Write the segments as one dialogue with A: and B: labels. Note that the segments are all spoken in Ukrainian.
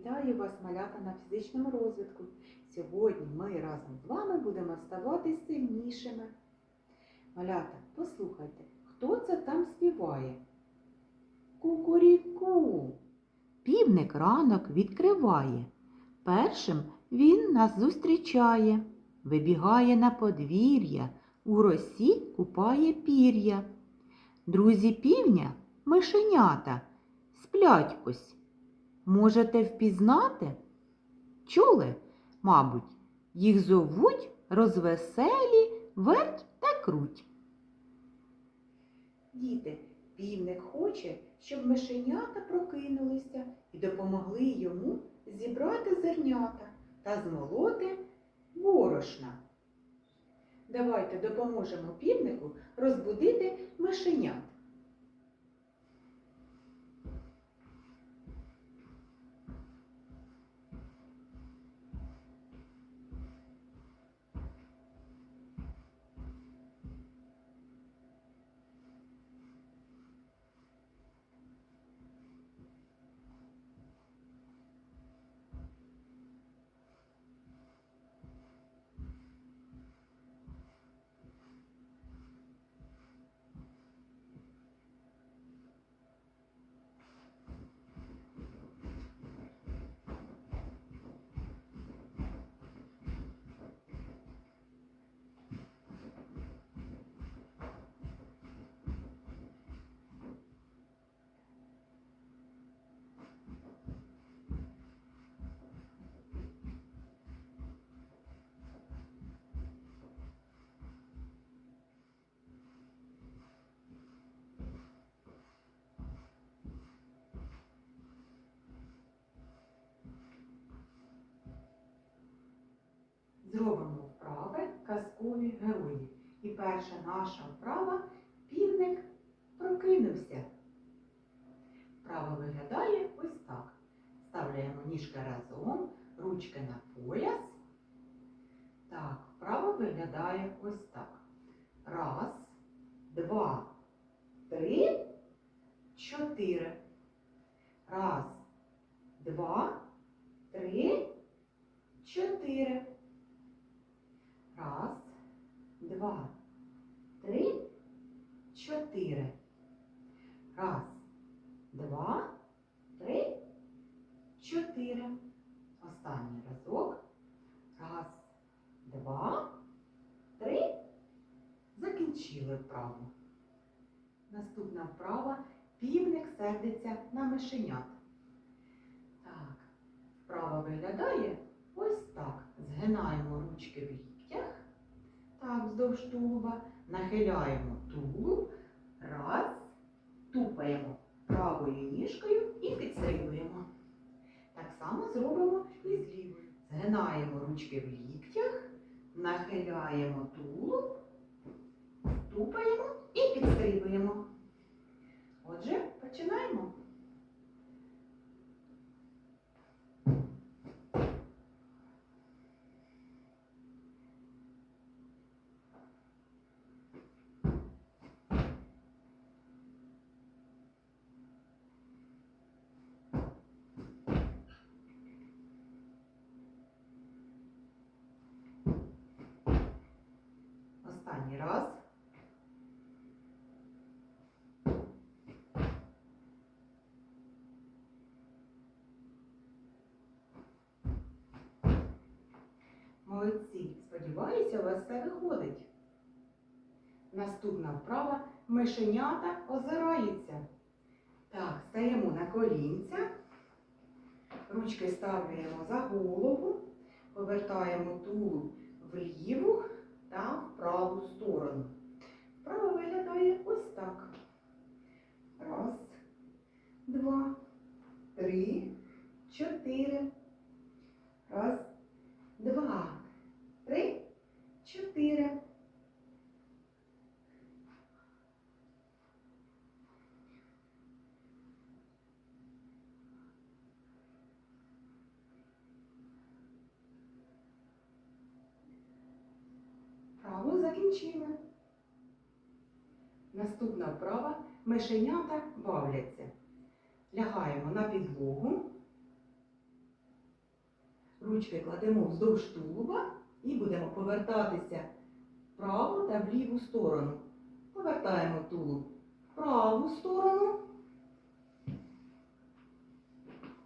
A: Вітаю вас, малята, на фізичному розвитку. Сьогодні ми разом з вами будемо ставати сильнішими. Малята, послухайте, хто це там співає? Кукуріку. Півник ранок відкриває. Першим він нас зустрічає, вибігає на подвір'я, у росі купає пір'я. Друзі півня мишенята, сплять ось. Можете впізнати? Чули, мабуть, їх зовуть розвеселі, верть та круть. Діти, півник хоче, щоб мишенята прокинулися і допомогли йому зібрати зернята та змолоти борошна. Давайте допоможемо півнику розбудити мишенят. Зробимо вправи казкові герої. І перша наша вправа півник прокинувся. Вправа виглядає ось так. Ставляємо ніжки разом, ручки на пояс. Так, вправа виглядає ось так. Раз, два, три, чотири. Раз, два, три, чотири. Раз, два, три, чотири. Раз, два, три, чотири. Останній разок. Раз, два, три. Закінчили вправу. Наступна вправа півник сердиться на мишенят. Так, вправа виглядає ось так. Згинаємо ручки в Так, вздовж тулуба. Нахиляємо тулуб. Раз. Тупаємо правою ніжкою і підстрибуємо. Так само зробимо і з лівою. Згинаємо ручки в ліктях, нахиляємо тулуб, тупаємо і підстрибуємо. Отже, починаємо. Останній раз. Молодці. Сподіваюся, у вас все виходить. Наступна вправа мишенята озираються. Так, стаємо на колінця. Ручки ставляємо за голову, повертаємо тулуб вліву та в праву сторону. Вправа виглядає ось так. Раз, два, три, чотири. Раз, два, три, чотири. Вправу закінчили. Наступна вправа мишенята бавляться. Лягаємо на підлогу, Ручки кладемо вздовж тулуба і будемо повертатися вправо та в ліву сторону. Повертаємо тулуб в праву сторону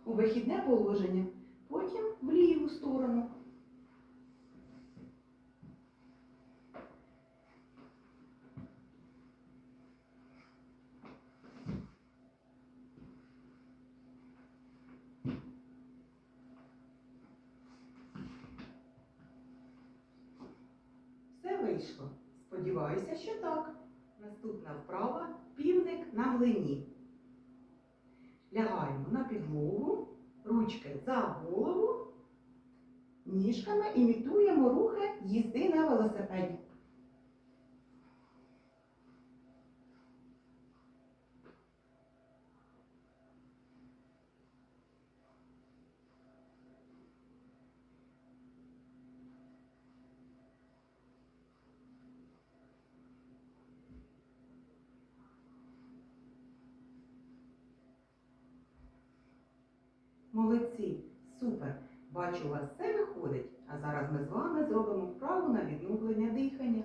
A: у вихідне положення, потім в ліву сторону. Все вийшло. Сподіваюся, що так. Наступна вправа півник на глині. Лягаємо на підлогу, ручки за голову, ніжками імітуємо рухи їзди на велосипеді. Молодці, супер! Бачу, у вас все виходить. А зараз ми з вами зробимо вправу на відновлення дихання.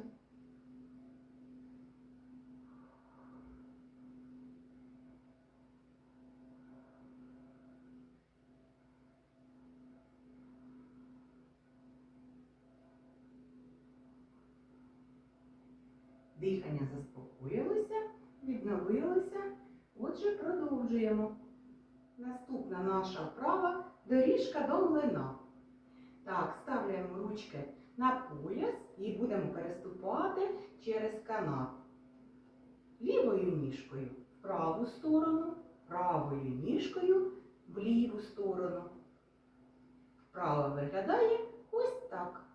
A: Дихання заспокоїлося, відновилося. Отже, продовжуємо. Наступна наша вправа доріжка до млина. Так, ставляємо ручки на пояс і будемо переступати через канат. Лівою ніжкою в праву сторону, правою ніжкою в ліву сторону. Вправа виглядає ось так.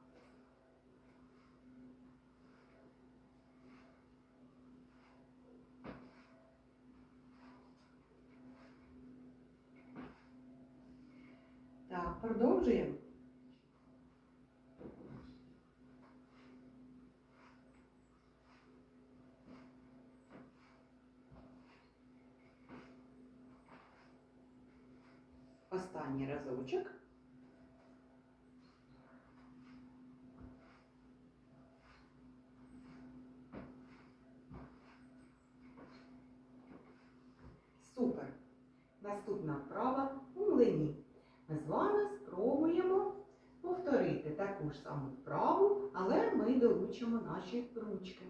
A: Так, продовжуємо. Останній разочок. Супер. Наступна вправа у млині. Ми з вами спробуємо повторити таку ж саму вправу, але ми долучимо наші ручки.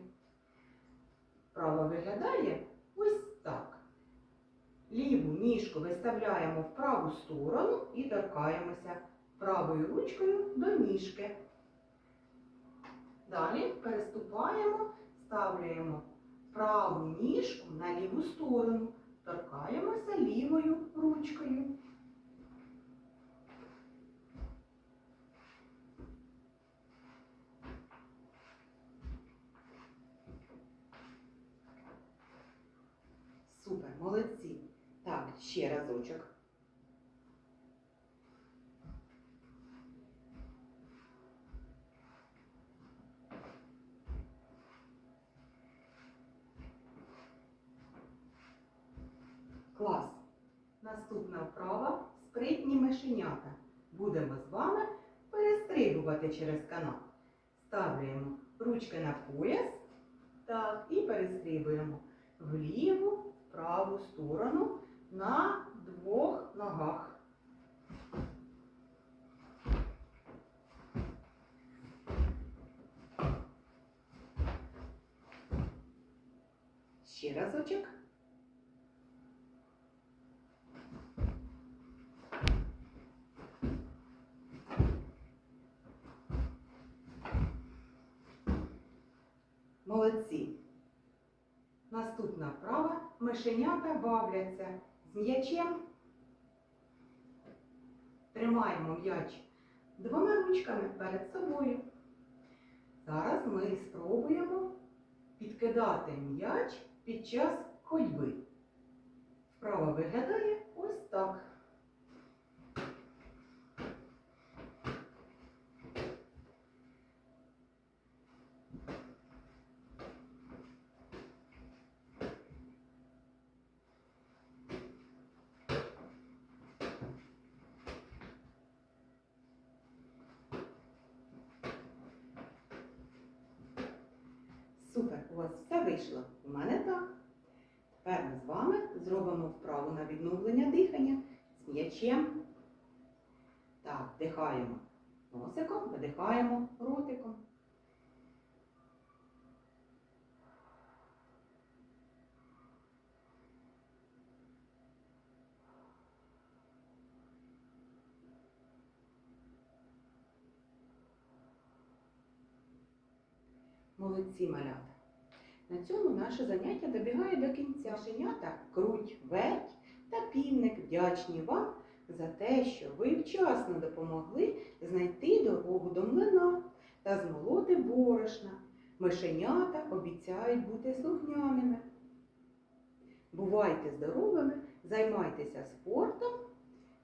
A: Вправа виглядає ось так. Ліву ніжку виставляємо в праву сторону і торкаємося правою ручкою до ніжки. Далі переступаємо, ставляємо праву ніжку на ліву сторону, торкаємося лівою ручкою. Супер, молодці. Так, ще разочок. Клас. Наступна вправа спритні мишенята. Будемо з вами перестрибувати через канат. Ставляємо ручки на пояс. Так, і перестрибуємо в ліву, в праву сторону на двох ногах. Ще разочок. Молодці. Наступна вправа. Мишенята бавляться з м'ячем. Тримаємо м'яч двома ручками перед собою. Зараз ми спробуємо підкидати м'яч під час ходьби. Вправа виглядає ось так. Супер, у вас все вийшло. У мене так. Тепер ми з вами зробимо вправу на відновлення дихання з м'ячем. Так, вдихаємо носиком, видихаємо ротиком. Молодці малята. На цьому наше заняття добігає до кінця. Шенята круть, верть та півник вдячні вам за те, що ви вчасно допомогли знайти дорогу до млина та змолоти борошна. Мишенята обіцяють бути слухняними. Бувайте здоровими, займайтеся спортом.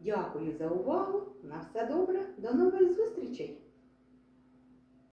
A: Дякую за увагу. На все добре, до нових